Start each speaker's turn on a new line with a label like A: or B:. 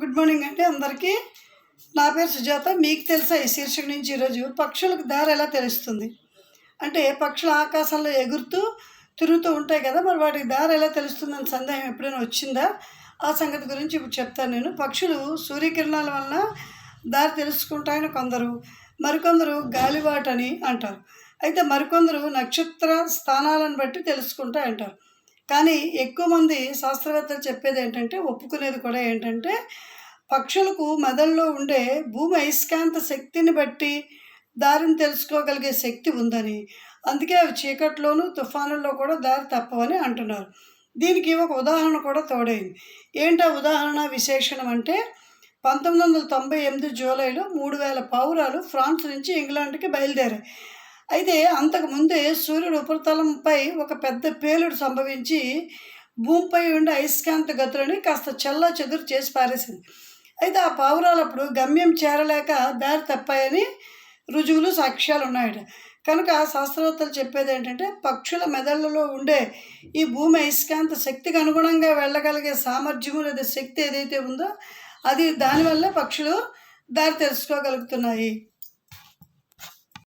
A: Good morning అండి అందరికీ. నా పేరు సుజాత మీకు తెలుసా ఈ శీర్షిక నుంచి ఈరోజు పక్షులకు దారి ఎలా తెలుస్తుంది? అంటే పక్షులు ఆకాశంలో ఎగురుతూ తిరుగుతూ ఉంటాయి కదా మరి వాటికి దారి ఎలా తెలుస్తుందని సందేహం ఎప్పుడైనా వచ్చిందా? ఆ సంగతి గురించి ఇప్పుడు చెప్తాను నేను. పక్షులు సూర్యకిరణాల వలన దారి తెలుసుకుంటాయని కొందరు మరికొందరు గాలివాటని అంటారు. అయితే మరికొందరు నక్షత్ర స్థానాలను బట్టి తెలుసుకుంటాయి అంటారు కానీ ఎక్కువ మంది శాస్త్రవేత్తలు చెప్పేది ఏంటంటే ఒప్పుకునేది కూడా ఏంటంటే పక్షులకు మెదడులో ఉండే భూమి అయస్కాంత శక్తిని బట్టి దారిని తెలుసుకోగలిగే శక్తి ఉందని. అందుకే అవి చీకట్లోనూ తుఫానుల్లో కూడా దారి తప్పవని అంటున్నారు. దీనికి ఒక ఉదాహరణ కూడా తోడైంది. ఏంటా ఉదాహరణ విశేషణం అంటే పంతొమ్మిది వందల తొంభై ఎనిమిది జూలైలో మూడు వేల పావురాలు ఫ్రాన్స్ నుంచి ఇంగ్లాండ్కి బయలుదేరాయి. అయితే అంతకుముందే సూర్యుడు ఉపరితలంపై ఒక పెద్ద పేలుడు సంభవించి భూమిపై ఉండే అయస్కాంత గతులని కాస్త చెల్లా చెదురు చేసి పారేసింది. అయితే ఆ పావురాలు అప్పుడు గమ్యం చేరలేక దారి తప్పాయని రుజువులు సాక్ష్యాలు ఉన్నాయట. కనుక శాస్త్రవేత్తలు చెప్పేది ఏంటంటే పక్షుల మెదళ్ళలో ఉండే ఈ భూమి అయస్కాంత శక్తికి అనుగుణంగా వెళ్ళగలిగే సామర్థ్యము లేదా శక్తి ఏదైతే ఉందో అది దానివల్ల పక్షులు దారి తెలుసుకోగలుగుతున్నాయి.